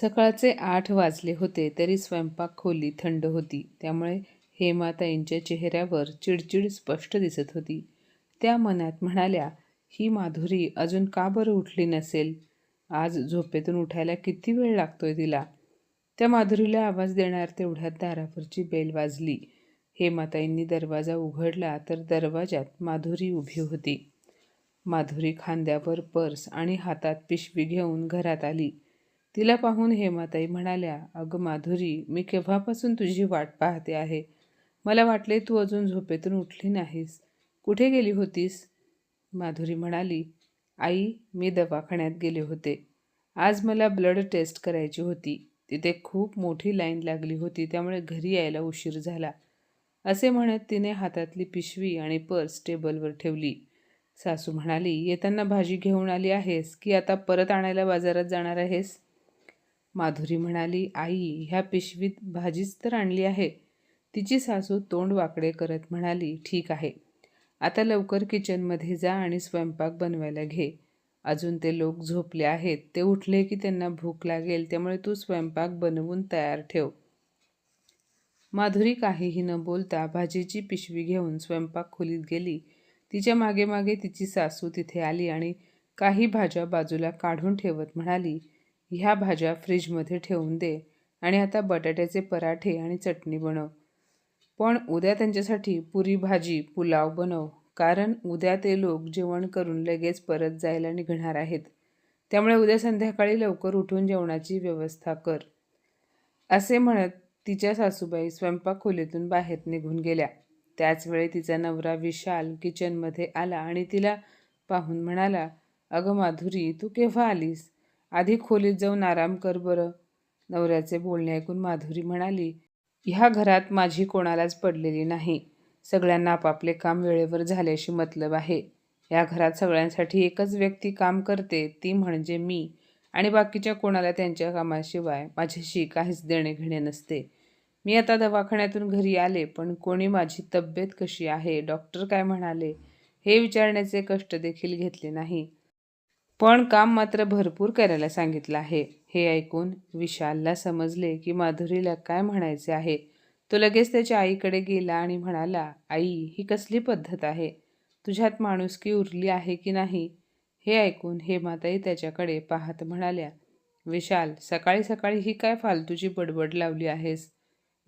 सकाळचे आठ वाजले होते तरी स्वयंपाक खोली थंड होती. त्यामुळे हेमाताईंच्या चेहऱ्यावर चिडचिड स्पष्ट दिसत होती. त्या मनात म्हणाल्या ही माधुरी अजून का बरं उठली नसेल? आज झोपेतून उठायला किती वेळ लागतोय तिला? त्या माधुरीला आवाज देणार तेवढ्यात दारावरची बेल वाजली. हेमाताईंनी दरवाजा उघडला तर दरवाजात माधुरी उभी होती. माधुरी खांद्यावर पर्स आणि हातात पिशवी घेऊन घरात आली. तिला पाहून हेमाताई म्हणाल्या अगं माधुरी मी केव्हापासून तुझी वाट पाहते आहे? मला वाटले तू अजून झोपेतून उठली नाहीस. कुठे गेली होतीस? माधुरी म्हणाली आई मी दवाखान्यात गेले होते. आज मला ब्लड टेस्ट करायची होती. तिथे खूप मोठी लाईन लागली होती त्यामुळे घरी यायला उशीर झाला. असे म्हणत तिने हातातली पिशवी आणि पर्स टेबलवर ठेवली. सासू म्हणाली येताना भाजी घेऊन आली आहेस की आता परत आणायला बाजारात जाणार आहेस? माधुरी म्हणाली आई ह्या पिशवीत भाजीच तर आणली आहे. तिची सासू तोंड वाकडे करत म्हणाली ठीक आहे. आता लवकर किचनमध्ये जा आणि स्वयंपाक बनवायला घे. अजून ते लोक झोपले आहेत. ते उठले की त्यांना भूक लागेल त्यामुळे तू स्वयंपाक बनवून तयार ठेव. माधुरी काहीही न बोलता भाजीची पिशवी घेऊन स्वयंपाक खोलीत गेली. तिच्यामागे मागे तिची सासू तिथे आली आणि काही भाज्या बाजूला काढून ठेवत म्हणाली ह्या भाज्या फ्रीजमध्ये ठेवून दे आणि आता बटाट्याचे पराठे आणि चटणी बनव. पण उद्या त्यांच्यासाठी पुरी भाजी पुलाव बनव कारण उद्या ते लोक जेवण करून लगेच परत जायला निघणार आहेत. त्यामुळे उद्या संध्याकाळी लवकर उठून जेवणाची व्यवस्था कर. असे म्हणत तिच्या सासूबाई स्वयंपाक खोलीतून बाहेर निघून गेल्या. त्याचवेळी तिचा नवरा विशाल किचनमध्ये आला आणि तिला पाहून म्हणाला अगं माधुरी तू केव्हा आलीस? आधी खोलीत जाऊन आराम कर बरं नवऱ्याचे बोलणे ऐकून माधुरी म्हणाली ह्या घरात माझी कोणालाच पडलेली नाही. सगळ्यांना आपापले काम वेळेवर झाल्याशी मतलब आहे. या घरात सगळ्यांसाठी एकच व्यक्ती काम करते ती म्हणजे मी. आणि बाकीच्या कोणाला त्यांच्या कामाशिवाय माझ्याशी काहीच देणे घेणे नसते. मी आता दवाखान्यातून घरी आले पण कोणी माझी तब्येत कशी आहे डॉक्टर काय म्हणाले हे विचारण्याचे कष्ट देखील घेतले नाही. पण काम मात्र भरपूर करायला सांगितलं आहे. हे ऐकून विशालला समजले की माधुरीला काय म्हणायचे आहे. तो लगेच त्याच्या आईकडे गेला आणि म्हणाला आई ही कसली पद्धत आहे? तुझ्यात माणुसकी उरली आहे की नाही? हे ऐकून हेमाताई त्याच्याकडे पाहत म्हणाल्या विशाल सकाळी सकाळी ही काय फालतूची बडबड लावली आहेस?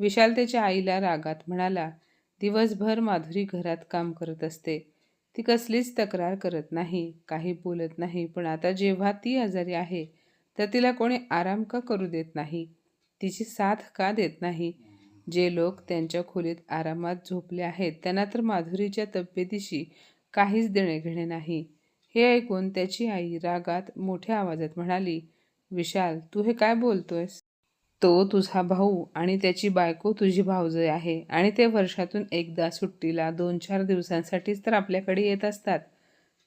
विशाल त्याच्या आईला रागात म्हणाला दिवसभर माधुरी घरात काम करत असते. ती कसलीच तक्रार करत नाही काही बोलत नाही पण आता जेव्हा ती आजारी आहे तर तिला कोणी आराम का करू देत नाही? तिची साथ का देत नाही? जे लोक त्यांच्या खोलीत आरामात झोपले आहेत त्यांना तर माधुरीच्या तब्येतीशी काहीच देणे घेणे नाही. हे ऐकून त्याची आई रागात मोठ्या आवाजात म्हणाली विशाल तू हे काय बोलतोयस? तो तुझा भाऊ आणि त्याची बायको तुझी भाऊजय आहे. आणि ते वर्षातून एकदा सुट्टीला दोन चार दिवसांसाठीच तर आपल्याकडे येत असतात.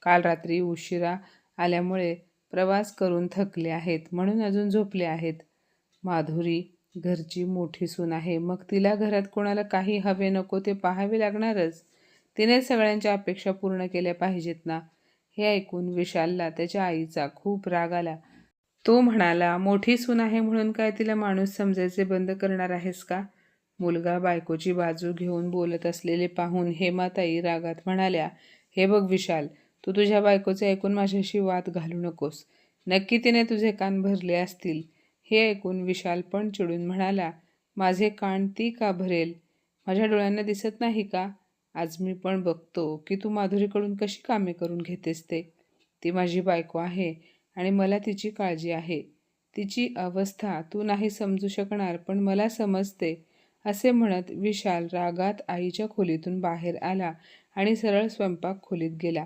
काल रात्री उशिरा आल्यामुळे प्रवास करून थकले आहेत म्हणून अजून झोपले आहेत. माधुरी घरची मोठी सून आहे. मग तिला घरात कोणाला काही हवे नको ते पाहावे लागणारच. तिने सगळ्यांच्या अपेक्षा पूर्ण केल्या पाहिजेत ना? हे ऐकून विशालला त्याच्या आईचा खूप राग आला. तो म्हणाला मोठी सून आहे म्हणून काय तिला माणूस समजायचे बंद करणार आहेस का? मुलगा बायकोची बाजू घेऊन बोलत असलेले पाहून हेमाताई रागात म्हणाल्या हे बघ विशाल तू तुझ्या बायकोचे ऐकून माझ्याशी वाद घालू नकोस. नक्की तिने तुझे कान भरले असतील. हे ऐकून विशाल पण चिडून म्हणाला माझे कान ती का भरेल? माझ्या डोळ्यांना दिसत नाही का? आज मी पण बघतो की तू माधुरीकडून कशी कामे करून घेतेस ते. ती माझी बायको आहे. आणि मला तिची काळजी आहे. तिची अवस्था तू नाही समजू शकणार पण मला समजते असे म्हणत विशाल रागात आईच्या खोलीतून बाहेर आला आणि सरळ स्वयंपाक खोलीत गेला.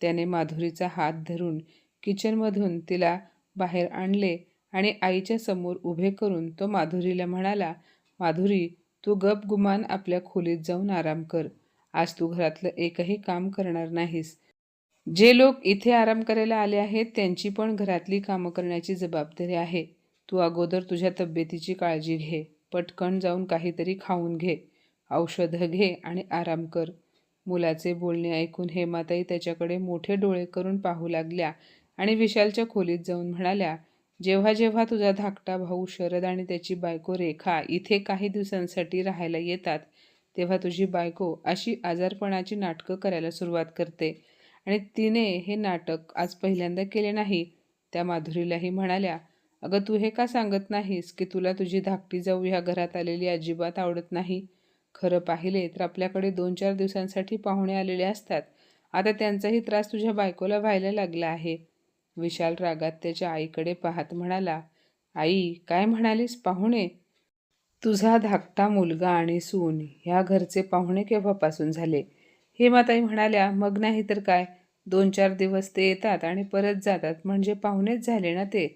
त्याने माधुरीचा हात धरून किचनमधून तिला बाहेर आणले आणि आईच्या समोर उभे करून तो माधुरीला म्हणाला माधुरी तू गप गुमान आपल्या खोलीत जाऊन आराम कर. आज तू घरातलं एकही काम करणार नाहीस. जे लोक इथे आराम करायला आले आहेत त्यांची पण घरातली कामं करण्याची जबाबदारी आहे. तू अगोदर तुझ्या तब्येतीची काळजी घे. पटकन जाऊन काहीतरी खाऊन घे. औषधं घे आणि आराम कर. मुलाचे बोलणे ऐकून हेमाताई त्याच्याकडे मोठे डोळे करून पाहू लागल्या आणि विशालच्या खोलीत जाऊन म्हणाल्या जेव्हा जेव्हा तुझा धाकटा भाऊ शरद आणि त्याची बायको रेखा इथे काही दिवसांसाठी राहायला येतात तेव्हा तुझी बायको अशी आजारपणाची नाटकं करायला सुरुवात करते. आणि तिने हे नाटक आज पहिल्यांदा केले नाही. त्या माधुरीलाही म्हणाल्या अगं तू हे का सांगत नाहीस की तुला तुझी धाकटी जाऊ ह्या घरात आलेली अजिबात आवडत नाही? खरं पाहिले तर आपल्याकडे दोन चार दिवसांसाठी पाहुणे आलेले असतात. आता त्यांचाही त्रास तुझ्या बायकोला व्हायला लागला आहे. विशाल रागात त्याच्या आईकडे पाहत म्हणाला आई काय म्हणालीस पाहुणे? तुझा धाकटा मुलगा आणि सून ह्या घरचे पाहुणे केव्हापासून झाले? हेमाताई म्हणाल्या मग नाही तर काय? दोन चार दिवस ते येतात आणि परत जातात. म्हणजे पाहुणेच झाले ना ते.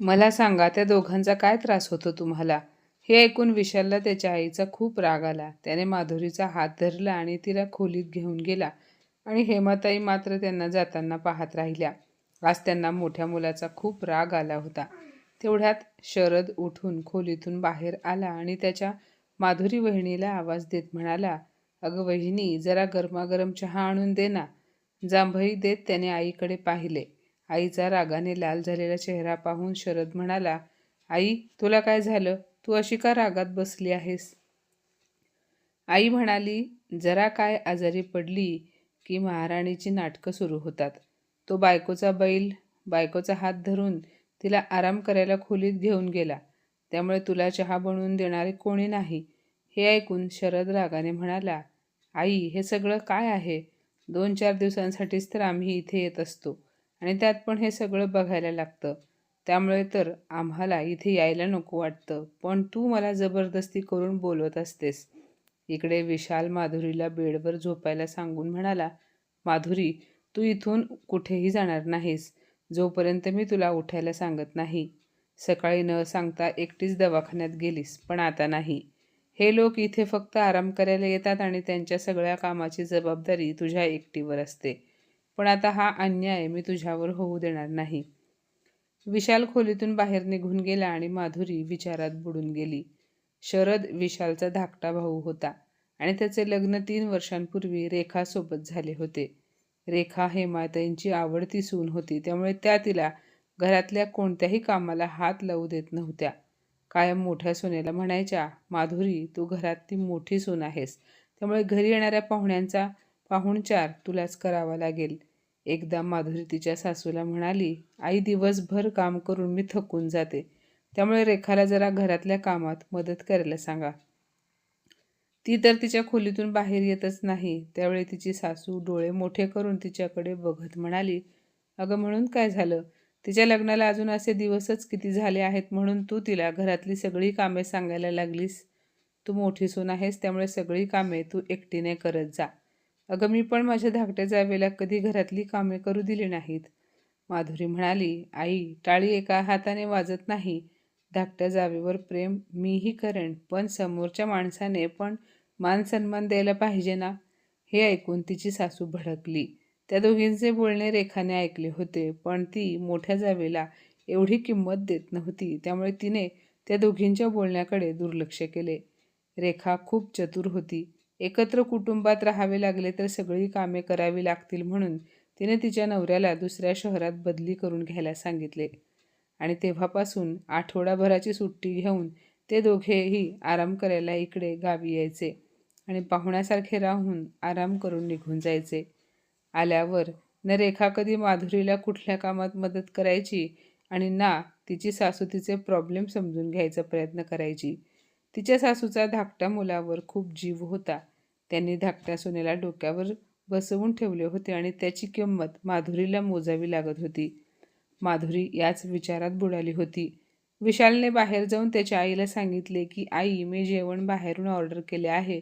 मला सांगा त्या दोघांचा काय त्रास होतो तुम्हाला हे ऐकून विशालला त्याच्या आईचा खूप राग आला. त्याने माधुरीचा हात धरला आणि तिला खोलीत घेऊन गेला आणि हेमाताई मात्र त्यांना जाताना पाहत राहिल्या. आज त्यांना मोठ्या मुलाचा खूप राग आला होता. तेवढ्यात शरद उठून खोलीतून बाहेर आला आणि त्याच्या माधुरी वहिनीला आवाज देत म्हणाला अगं वहिनी जरा गरमागरम चहा आणून दे ना. जांभई देत त्याने आईकडे पाहिले. आईचा रागाने लाल झालेला चेहरा पाहून शरद म्हणाला आई तुला काय झालं? तू अशी का रागात बसली आहेस? आई म्हणाली जरा काय आजारी पडली की महाराणीची नाटकं सुरू होतात. तो बायकोचा बैल बायकोचा हात धरून तिला आराम करायला खोलीत घेऊन गेला. त्यामुळे तुला चहा बनवून देणारे कोणी नाही. हे ऐकून शरद रागाने म्हणाला आई हे सगळं काय आहे? दोन चार दिवसांसाठीच तर आम्ही इथे येत असतो आणि त्यात पण हे सगळं बघायला लागतं. त्यामुळे तर आम्हाला इथे यायला नको वाटतं. पण तू मला जबरदस्ती करून बोलवत असतेस. इकडे विशाल माधुरीला बेडवर झोपायला सांगून म्हणाला माधुरी तू इथून कुठेही जाणार नाहीस. जोपर्यंत मी तुला उठायला सांगत नाही. सकाळी न सांगता एकटीच दवाखान्यात गेलीस पण आता नाही. हे लोक इथे फक्त आराम करायला येतात आणि त्यांच्या सगळ्या कामाची जबाबदारी तुझ्या एकटीवर असते. पण आता हा अन्याय मी तुझ्यावर होऊ देणार नाही. विशाल खोलीतून बाहेर निघून गेला आणि माधुरी विचारात बुडून गेली. शरद विशालचा धाकटा भाऊ होता आणि त्याचे लग्न तीन वर्षांपूर्वी रेखासोबत झाले होते. रेखा हेमाताईंची आवडती सून होती त्यामुळे त्या तिला घरातल्या कोणत्याही कामाला हात लावू देत नव्हत्या. कायम मोठ्या सोन्याला म्हणायच्या माधुरी तू घरात ती मोठी सून आहेस. त्यामुळे घरी येणाऱ्या पाहुण्यांचा पाहुणचार तुलाच करावा लागेल. एकदा माधुरी तिच्या सासूला म्हणाली आई दिवसभर काम करून मी थकून जाते. त्यामुळे रेखाला जरा घरातल्या कामात मदत करायला सांगा. ती तर तिच्या खोलीतून बाहेर येतच नाही. त्यावेळी तिची सासू डोळे मोठे करून तिच्याकडे बघत म्हणाली अगं म्हणून काय झालं? तिच्या लग्नाला अजून असे दिवसच किती झाले आहेत म्हणून तू तिला घरातली सगळी कामे सांगायला लागलीस. तू मोठी सून आहेस त्यामुळे सगळी कामे तू एकटीने करत जा. अगं मी पण माझ्या धाकट्या जावेला कधी घरातली कामे करू दिली नाहीत. माधुरी म्हणाली आई टाळी एका हाताने वाजत नाही. धाकट्या जावेवर प्रेम मीही करेन पण समोरच्या माणसाने पण मान सन्मान द्यायला पाहिजे ना? हे ऐकून तिची सासू भडकली. त्या दोघींचे बोलणे रेखाने ऐकले होते पण ती मोठ्या जावेला एवढी किंमत देत नव्हती त्यामुळे तिने त्या दोघींच्या बोलण्याकडे दुर्लक्ष केले. रेखा खूप चतुर होती. एकत्र कुटुंबात राहावे लागले तर सगळी कामे करावी लागतील म्हणून तिने तिच्या नवऱ्याला दुसऱ्या शहरात बदली करून घ्यायला सांगितले. आणि तेव्हापासून आठवडाभराची सुट्टी घेऊन ते दोघेही आराम करायला इकडे गावी यायचे आणि पाहुण्यासारखे राहून आराम करून निघून जायचे. आल्यावर न रेखा कधी माधुरीला कुठल्या कामात मदत करायची आणि ना तिची सासू तिचे प्रॉब्लेम समजून घ्यायचा प्रयत्न करायची. तिच्या सासूचा धाकट्या मुलावर खूप जीव होता. त्यांनी धाकट्या सुनेला डोक्यावर बसवून ठेवले होते आणि त्याची किंमत माधुरीला मोजावी लागत होती. माधुरी याच विचारात बुडाली होती. विशालने बाहेर जाऊन त्याच्या आईला सांगितले की आई मी जेवण बाहेरून ऑर्डर केले आहे.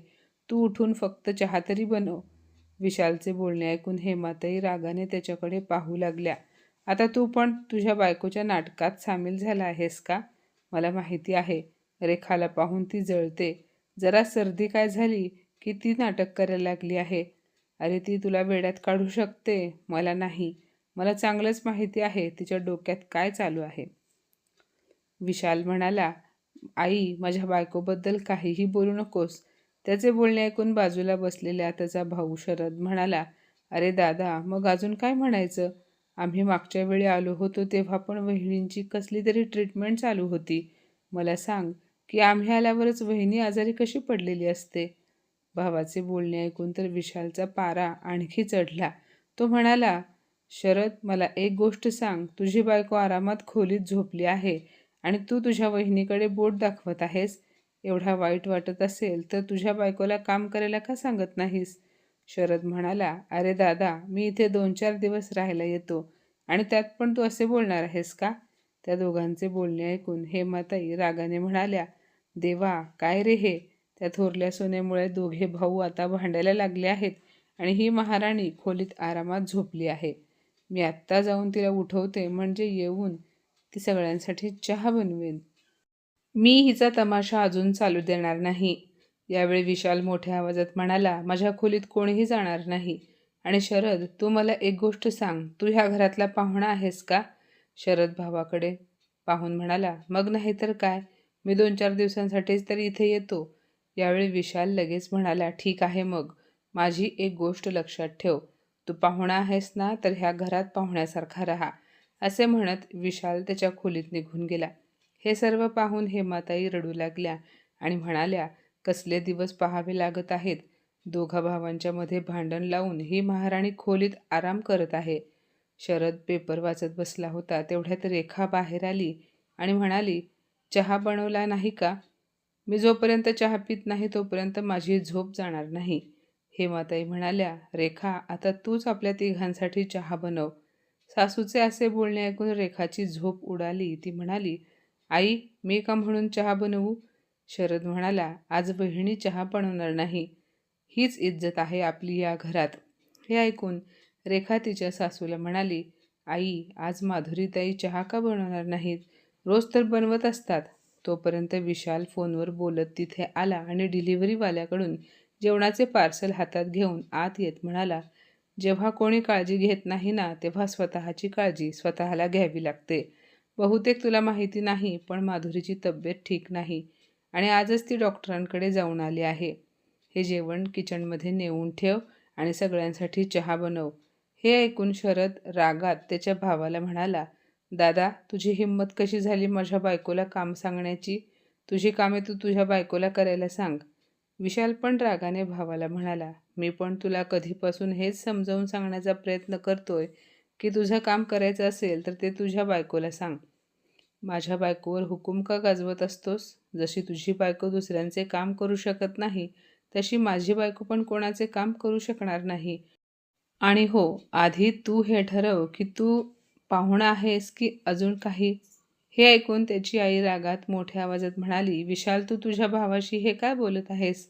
तू उठून फक्त चहा तरी बनव. विशालचे बोलणे ऐकून हेमाताई रागाने त्याच्याकडे पाहू लागल्या. आता तू पण तुझ्या बायकोच्या नाटकात सामील झाला आहेस का? मला माहिती आहे. रेखाला पाहून ती जळते. जरा सर्दी काय झाली की ती नाटक करायला लागली आहे. अरे ती तुला वेड्यात काढू शकते. मला नाही. मला चांगलंच माहिती आहे तिच्या डोक्यात काय चालू आहे. विशाल म्हणाला आई माझ्या बायकोबद्दल काहीही बोलू नकोस. त्याचे बोलणे ऐकून बाजूला बसलेल्या त्याचा भाऊ शरद म्हणाला अरे दादा मग अजून काय म्हणायचं? आम्ही मागच्या वेळी आलो होतो तेव्हा पण वहिनींची कसली तरी ट्रीटमेंट चालू होती. मला सांग की आम्ही आल्यावरच वहिनी आजारी कशी पडलेली असते? भावाचे बोलणे ऐकून तर विशालचा पारा आणखी चढला. तो म्हणाला शरद मला एक गोष्ट सांग. तुझी बायको आरामात खोलीत झोपली आहे आणि तू तुझ्या वहिनीकडे बोट दाखवत आहेस. एवढा वाईट वाटत असेल तर तुझ्या बायकोला काम करायला का सांगत नाहीस? शरद म्हणाला अरे दादा मी इथे दोन चार दिवस राहायला येतो आणि त्यात पण तू असे बोलणार आहेस का? त्या दोघांचे बोलणे ऐकून हेमाताई रागाने म्हणाल्या देवा काय रे हे? त्या थोरल्या सोन्यामुळे दोघे भाऊ आता भांडायला लागले आहेत आणि ही महाराणी खोलीत आरामात झोपली आहे. मी आत्ता जाऊन तिला उठवते म्हणजे येऊन ती सगळ्यांसाठी चहा बनवेन. मी हिचा तमाशा अजून चालू देणार नाही. यावेळी विशाल मोठ्या आवाजात म्हणाला माझ्या खोलीत कोणीही जाणार नाही. आणि शरद तू मला एक गोष्ट सांग तू ह्या घरातला पाहुणा आहेस का? शरद भावाकडे पाहून म्हणाला मग नाही तर काय? मी दोन चार दिवसांसाठीच तर इथे येतो. यावेळी विशाल लगेच म्हणाला ठीक आहे मग. माझी एक गोष्ट लक्षात ठेव. तू पाहुणा आहेस ना तर ह्या घरात पाहुण्यासारखा राहा. असे म्हणत विशाल त्याच्या खोलीत निघून गेला. हे सर्व पाहून हेमाताई रडू लागल्या आणि म्हणाल्या कसले दिवस पाहावे लागत आहेत? दोघा भावांच्या मध्ये भांडण लावून ही महाराणी खोलीत आराम करत आहे. शरद पेपर वाचत बसला होता तेवढ्यात रेखा बाहेर आली आणि म्हणाली चहा बनवला नाही का? मी जोपर्यंत चहा पित नाही तोपर्यंत माझी झोप जाणार नाही. हेमाताई म्हणाल्या रेखा आता तूच आपल्या तिघांसाठी चहा बनव. सासूचे असे बोलणे ऐकून रेखाची झोप उडाली. ती म्हणाली आई मी का म्हणून चहा बनवू? शरद म्हणाला आज बहिणी चहा बनवणार नाही. हीच इज्जत आहे आपली या घरात. हे ऐकून रेखा तिच्या सासूला म्हणाली आई आज माधुरीताई चहा का बनवणार नाहीत? रोज तर बनवत असतात. तोपर्यंत विशाल फोनवर बोलत तिथे आला आणि डिलिव्हरीवाल्याकडून जेवणाचे पार्सल हातात घेऊन आत येत म्हणाला जेव्हा कोणी काळजी घेत नाही ना तेव्हा स्वतःची काळजी स्वतःला घ्यावी लागते. बहुतेक तुला माहिती नाही पण माधुरीची तब्येत ठीक नाही आणि आजच ती डॉक्टरांकडे जाऊन आली आहे. हे जेवण किचनमध्ये नेऊन ठेव आणि सगळ्यांसाठी चहा बनव. हे ऐकून शरद रागात त्याच्या भावाला म्हणाला दादा तुझी हिंमत कशी झाली माझ्या बायकोला काम सांगण्याची? तुझी कामे तू तुझ्या बायकोला करायला सांग. विशाल पण रागाने भावाला म्हणाला मी पण तुला कधीपासून हेच समजावून सांगण्याचा प्रयत्न करतोय. की तुझं काम करायचं असेल तर ते तुझ्या बायकोला सांग. माझ्या बायकोवर हुकूम का गाजवत असतोस? जशी तुझी बायको दुसऱ्यांचे काम करू शकत नाही तशी माझी बायको पण कोणाचे काम करू शकणार नाही. आणि हो आधी तू हे ठरव की तू पाहुणा आहेस की अजून काही? हे ऐकून त्याची आई रागात मोठ्या आवाजात म्हणाली विशाल तू तुझ्या भावाशी हे काय बोलत आहेस?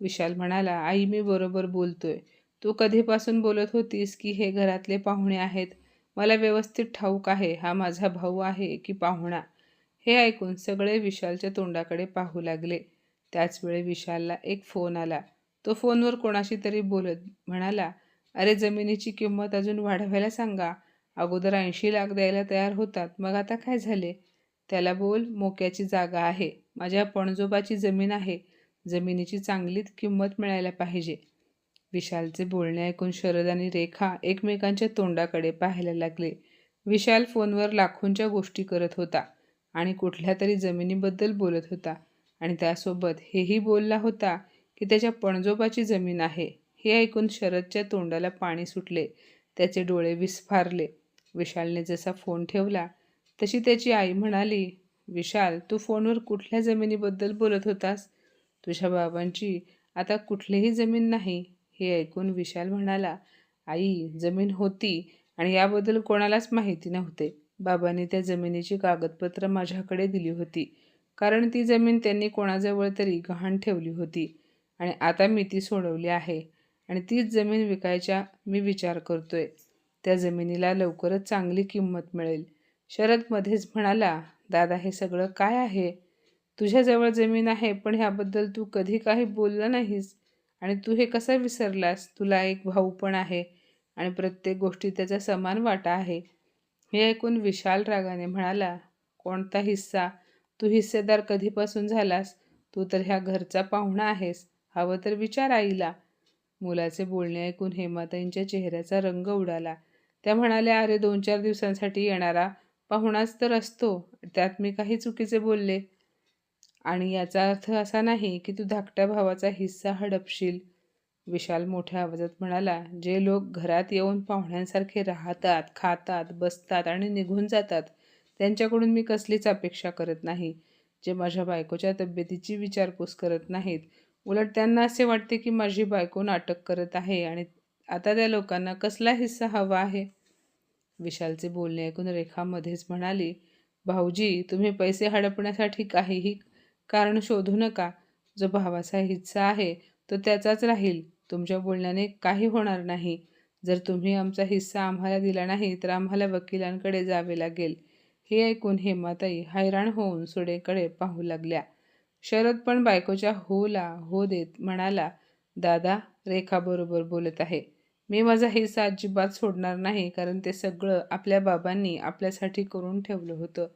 विशाल म्हणाला आई मी बरोबर बोलतोय. तू कधीपासून बोलत होतीस की हे घरातले पाहुणे आहेत? मला व्यवस्थित ठाऊक आहे हा माझा भाऊ आहे की पाहुणा? हे ऐकून सगळे विशालच्या तोंडाकडे पाहू लागले. त्याचवेळी विशालला एक फोन आला. तो फोनवर कोणाशी तरी बोलत म्हणाला अरे जमिनीची किंमत अजून वाढवायला सांगा. अगोदर ऐंशी लाख द्यायला तयार होतात मग आता काय झाले? त्याला बोल मोक्याची जागा आहे. माझ्या पणजोबाची जमीन आहे. जमिनीची चांगलीच किंमत मिळायला पाहिजे. विशालचे बोलणे ऐकून शरद आणि रेखा एकमेकांच्या तोंडाकडे पाहायला लागले. विशाल फोनवर लाखोंच्या गोष्टी करत होता आणि कुठल्या तरी जमिनीबद्दल बोलत होता आणि त्यासोबत हेही बोलला होता की त्याच्या पणजोबाची जमीन आहे. हे ऐकून शरदच्या तोंडाला पाणी सुटले. त्याचे डोळे विस्फारले. विशालने जसा फोन ठेवला तशी त्याची आई म्हणाली विशाल तू फोनवर कुठल्या जमिनीबद्दल बोलत होतास? तुझ्या बाबांची आता कुठलीही जमीन नाही. हे ऐकून विशाल म्हणाला आई जमीन होती आणि याबद्दल कोणालाच माहिती नव्हते. बाबांनी त्या जमिनीची कागदपत्र माझ्याकडे दिली होती. कारण ती जमीन त्यांनी कोणाजवळ तरी गहाण ठेवली होती. आणि आता मी ती सोडवली आहे. आणि तीच जमीन विकायच्या मी विचार करतोय. त्या जमिनीला लवकरच चांगली किंमत मिळेल. शरद मध्येच म्हणाला दादा हे सगळं काय आहे? तुझ्याजवळ जमीन आहे पण ह्याबद्दल तू कधी काही बोललं नाहीस. आणि तू हे कसं विसरलास? तुला एक भाऊ पण आहे आणि प्रत्येक गोष्टी त्याचा समान वाटा आहे. हे ऐकून विशाल रागाने म्हणाला कोणता हिस्सा? तू हिस्सेदार कधीपासून झालास? तू तर ह्या घरचा पाहुणा आहेस. हवं तर विचार आईला. मुलाचे बोलणे ऐकून हेमाताईंच्या चेहऱ्याचा रंग उडाला. त्या म्हणाल्या अरे दोन चार दिवसांसाठी येणारा पाहुणाच तर असतो. त्यात मी काही चुकीचे बोलले. आणि याचा अर्थ असा नाही की तू धाकट्या भावाचा हिस्सा हडपशील. विशाल मोठ्या आवाजात म्हणाला जे लोक घरात येऊन पाहुण्यांसारखे राहतात खातात बसतात आणि निघून जातात त्यांच्याकडून मी कसलीच अपेक्षा करत नाही. जे माझ्या बायकोच्या तब्येतीची विचारपूस करत नाहीत उलट त्यांना असे वाटते की माझी बायको नाटक करत आहे आणि आता त्या लोकांना कसला हिस्सा हवा आहे? विशालचे बोलणे ऐकून रेखामध्येच म्हणाली भाऊजी तुम्ही पैसे हडपण्यासाठी काहीही कारण शोधू नका. जो भावाचा हिस्सा आहे तो त्याचाच राहील. तुमच्या बोलण्याने काही होणार नाही. जर तुम्ही आमचा हिस्सा आम्हाला दिला नाही तर आम्हाला वकिलांकडे जावे लागेल. हे ऐकून हेमाताई हैराण होऊन सुडेकडे पाहू लागल्या. शरद पण बायकोच्या होला हो देत म्हणाला दादा रेखाबरोबर बोलत आहे. मी माझा हिस्सा अजिबात सोडणार नाही कारण ते सगळं आपल्या बाबांनी आपल्यासाठी करून ठेवलं होतं.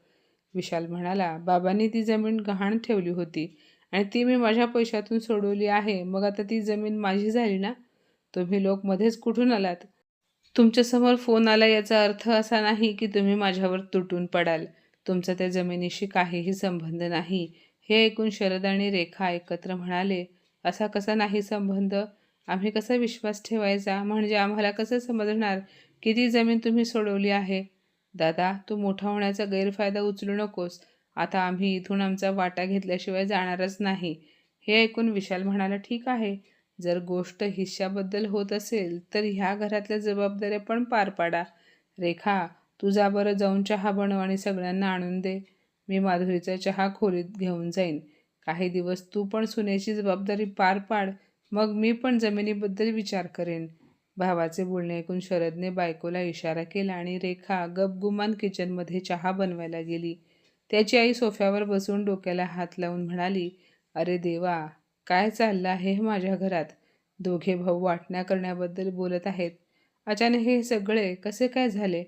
विशाल म्हणाला बाबांनी ती जमीन गहाण ठेवली होती आणि ती मी माझ्या पैशातून सोडवली आहे. मग आता ती जमीन माझी झाली ना? तुम्ही लोक मध्येच कुठून आलात? तुमच्यासमोर फोन आला याचा अर्थ असा नाही की तुम्ही माझ्यावर तुटून पडाल. तुमचा त्या जमिनीशी काहीही संबंध नाही. हे ऐकून शरद आणि रेखा एकत्र म्हणाले असा कसा नाही संबंध? आम्ही कसा विश्वास ठेवायचा? म्हणजे आम्हाला कसं समजणार की ती जमीन तुम्ही सोडवली आहे? दादा तू मोठा होण्याचा गैरफायदा उचलू नकोस. आता आम्ही इथून आमचा वाटा घेतल्याशिवाय जाणारच नाही. हे ऐकून विशाल म्हणाला ठीक आहे. जर गोष्ट हिश्श्याबद्दल होत असेल तर ह्या घरातल्या जबाबदाऱ्या पण पार पाडा. रेखा तुझा बरं जाऊन चहा बनव आणि सगळ्यांना आणून दे. मी माधुरीचा चहा खोलीत घेऊन जाईन. काही दिवस तू पण सुनेची जबाबदारी पार पाड. मग मी पण जमिनीबद्दल विचार करेन. भावाचे बोलणे ऐकून शरदने बायकोला इशारा केला आणि रेखा गपगुमान किचनमध्ये चहा बनवायला गेली. त्याची आई सोफ्यावर बसून डोक्याला हात लावून म्हणाली अरे देवा काय चाललं आहे माझ्या घरात? दोघे भाऊ वाटण्या करण्याबद्दल बोलत आहेत. अचानक हे सगळे कसे काय झाले?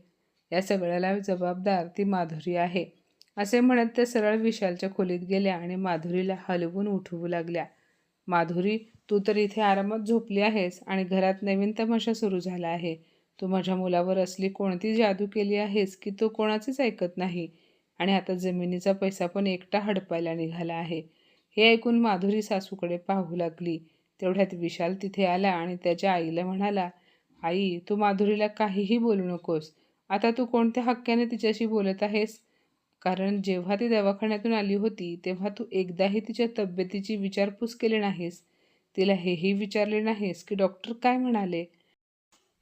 या सगळ्याला जबाबदार ती माधुरी आहे. असे म्हणत त्या सरळ विशालच्या खोलीत गेल्या आणि माधुरीला हलवून उठवू लागल्या. माधुरी तू तर इथे आरामात झोपली आहेस आणि घरात नवीन तमाशा सुरू झाला आहे. तू माझ्या मुलावर असली कोणती जादू केली आहेस की तो कोणाचीच ऐकत नाही? आणि आता जमिनीचा पैसा पण एकटा हडपायला निघाला आहे. हे ऐकून माधुरी सासूकडे पाहू लागली. तेवढ्यात विशाल तिथे आला आणि त्याच्या आईला म्हणाला आई तू माधुरीला काहीही बोलू नकोस. आता तू कोणत्या हक्क्याने तिच्याशी बोलत आहेस? कारण जेव्हा ती दवाखान्यातून आली होती तेव्हा तू एकदाही तिच्या तब्येतीची विचारपूस केली नाहीस. तिला हेही विचारले नाहीस की डॉक्टर काय म्हणाले?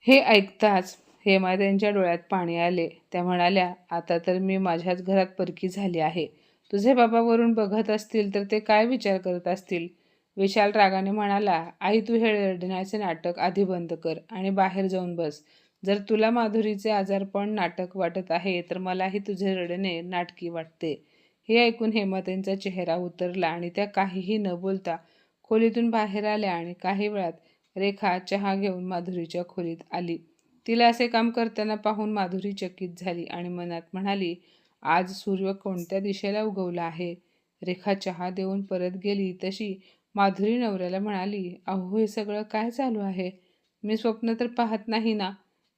हे ऐकताच हेमा त्यांच्या डोळ्यात पाणी आले. त्या म्हणाल्या आता तर मी माझ्याच घरात परकी झाली आहे. तुझे बाबा वरून बघत असतील तर ते काय विचार करत असतील? विशाल रागाने म्हणाला आई तू हे रडण्याचे नाटक आधी बंद कर आणि बाहेर जाऊन बस. जर तुला माधुरीचे आजारपण नाटक वाटत आहे तर मलाही तुझे रडणे नाटकी वाटते. हे ऐकून हेमतेंचा चेहरा उतरला आणि त्या काहीही न बोलता खोलीतून बाहेर आल्या आणि काही वेळात रेखा चहा घेऊन माधुरीच्या खोलीत आली. तिला असे काम करताना पाहून माधुरी चकित झाली आणि मनात म्हणाली आज सूर्य कोणत्या दिशेला उगवला आहे रेखा चहा देऊन परत गेली. तशी माधुरी नवऱ्याला म्हणाली अहो हे सगळं काय चालू आहे? मी स्वप्न तर पाहत नाही ना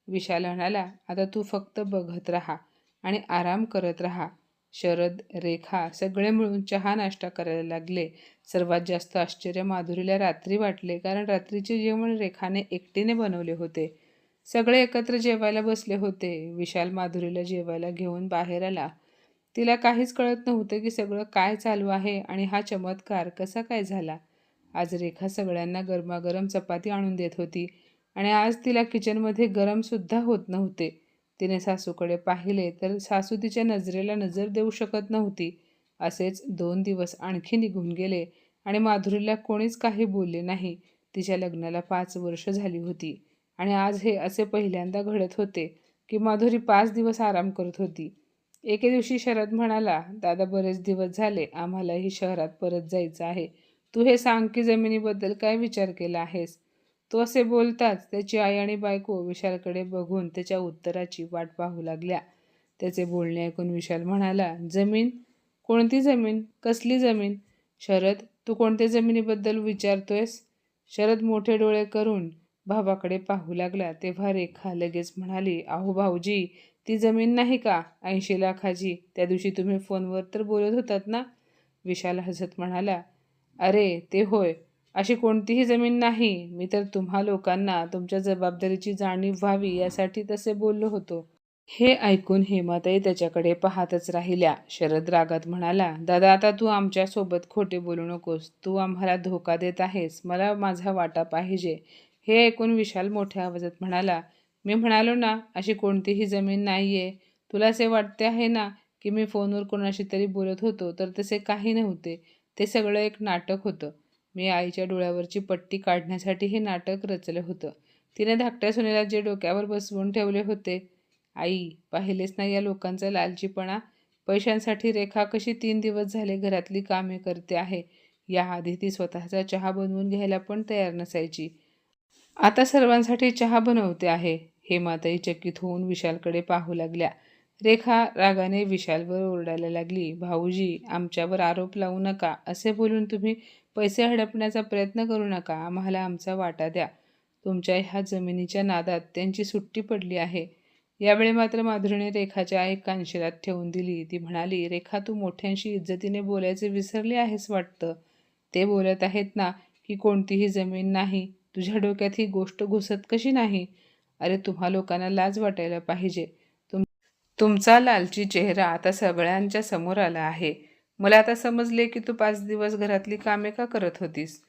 विशाल म्हणाला आता तू फक्त बघत राहा आणि आराम करत राहा. शरद रेखा सगळे मिळून चहा नाश्ता करायला लागले. सर्वात जास्त आश्चर्य माधुरीला रात्री वाटले कारण रात्रीचे जेवण रेखाने एकटीने बनवले होते. सगळे एकत्र जेवायला बसले होते. विशाल माधुरीला जेवायला घेऊन बाहेर आला. तिला काहीच कळत नव्हतं की सगळं काय चालू आहे आणि हा चमत्कार कसा काय झाला. आज रेखा सगळ्यांना गरमागरम चपाती आणून देत होती आणि आज तिला किचनमध्ये गरमसुद्धा होत नव्हते. तिने सासूकडे पाहिले तर सासू तिच्या नजरेला नजर देऊ शकत नव्हती. असेच दोन दिवस आणखी निघून गेले आणि माधुरीला कोणीच काही बोलले नाही. तिच्या लग्नाला पाच वर्ष झाली होती आणि आज हे असे पहिल्यांदा घडत होते की माधुरी पाच दिवस आराम करत होती. एके दिवशी शरद म्हणाला दादा बरेच दिवस झाले आम्हालाही शहरात परत जायचं आहे. तू हे सांग की जमिनीबद्दल काय विचार केला आहेस? तो असे बोलताच त्याची आई आणि बायको विशालकडे बघून त्याच्या उत्तराची वाट पाहू लागल्या. त्याचे बोलणे ऐकून विशाल म्हणाला जमीन? कोणती जमीन? कसली जमीन? शरद तू कोणत्या जमिनीबद्दल विचारतोयस? शरद मोठे डोळे करून भावाकडे पाहू लागला. तेव्हा रेखा लगेच म्हणाली आहो भाऊजी ती जमीन नाही का? ऐंशी लाखाची. त्या दिवशी तुम्ही फोनवर तर बोलत होतात ना? विशाल हसत म्हणाला अरे ते होय. अशी कोणतीही जमीन नाही. मी तर तुम्हा लोकांना तुमच्या जबाबदारीची जाणीव व्हावी यासाठी तसे बोललो होतो. हे ऐकून हेमाताई त्याच्याकडे पाहतच राहिल्या. शरद रागात म्हणाला दादा आता तू आमच्यासोबत खोटे बोलू नकोस. तू आम्हाला धोका देत आहेस. मला माझा वाटा पाहिजे. हे ऐकून विशाल मोठ्या आवाजात म्हणाला मी म्हणालो ना अशी कोणतीही जमीन नाही आहे तुला असे वाटते आहे ना की मी फोनवर कोणाशी तरी बोलत होतो तर तसे काही नव्हते. ते सगळं एक नाटक होतं. मी आईच्या डोळ्यावरची पट्टी काढण्यासाठी हे नाटक रचलं होतं. तिने धाकट्या सुनेला जे डोक्यावर बसवून ठेवले होते आई पाहिलेच नाही या लोकांचा लालचीपणा. पैशांसाठी रेखा कशी तीन दिवस झाले घरातली कामे करते आहे याआधी ती स्वतःचा चहा बनवून घ्यायला पण तयार नसायची. आता सर्वांसाठी चहा बनवते आहे. हे माताई चकित होऊन विशालकडे पाहू लागल्या. रेखा रागाने विशालवर ओरडायला लागली भाऊजी आमच्यावर आरोप लावू नका असे बोलून तुम्ही पैसे हडपण्याचा प्रयत्न करू नका. आम्हाला आमचा वाटा द्या. तुमच्या ह्या जमिनीच्या नादात त्यांची सुट्टी पडली आहे. यावेळी मात्र माधुरीने रेखाच्या एक कानशिरात ठेवून दिली. ती म्हणाली रेखा तू मोठ्यांशी इज्जतीने बोलायचे विसरले आहेस वाटतं ते बोलत आहेत ना की कोणतीही जमीन नाही. तुझ्या डोक्यात ही गोष्ट घुसत कशी नाही? अरे तुम्हा लोकांना लाज वाटायला पाहिजे. तुम तुमचा लालची चेहरा आता सगळ्यांच्या समोर आला आहे. मला आता समजले की तू पाच दिवस घरातली कामे का करत होतीस?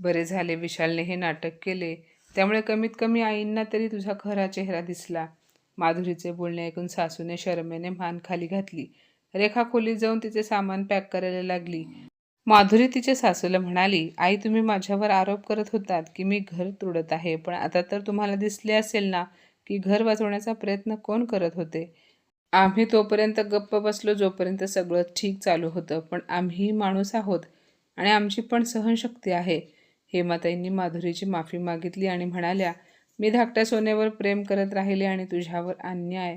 बरे झाले विशालने हे नाटक केले. त्यामुळे कमीत कमी आईंना तरी तुझा खरा चेहरा दिसला. माधुरीचे बोलणे ऐकून सासूने शरमेने मान खाली घातली. रेखा खोलीत जाऊन तिचे सामान पॅक करायला लागली. माधुरी तिच्या सासूला म्हणाली आई तुम्ही माझ्यावर आरोप करत होतात की मी घर तोडत आहे पण आता तर तुम्हाला दिसले असेल ना की घर वाचवण्याचा प्रयत्न कोण करत होते? आम्ही तोपर्यंत गप्प बसलो जोपर्यंत सगळं ठीक चालू होतं. पण आम्ही माणूस आहोत आणि आमची पण सहनशक्ती आहे. हेमाताईंनी माधुरीची माफी मागितली आणि म्हणाल्या मी धाकट्या सोन्यावर प्रेम करत राहिले आणि तुझ्यावर अन्याय.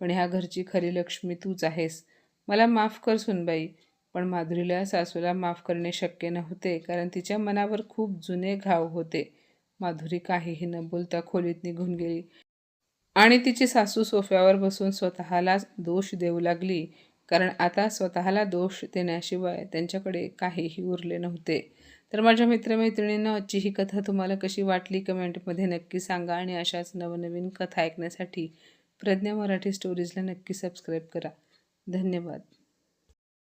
पण ह्या घरची खरी लक्ष्मी तूच आहेस. मला माफ कर सुनबाई पण माधुरीला सासूला माफ करणे शक्य नव्हते कारण तिच्या मनावर खूप जुने घाव होते. माधुरी काहीही न बोलता खोलीत निघून गेली. आणि तिची सासू सोफ्यावर बसून स्वतःला दोष देऊ लागली. कारण आता स्वतःला दोष देण्याशिवाय त्यांच्याकडे काहीही उरले नव्हते. तर माझ्या मित्रमैत्रिणींना आजची ही कथा तुम्हाला कशी वाटली कमेंटमध्ये नक्की सांगा आणि अशाच नवनवीन कथा ऐकण्यासाठी प्रज्ञा मराठी स्टोरीजला नक्की सबस्क्राईब करा. धन्यवाद.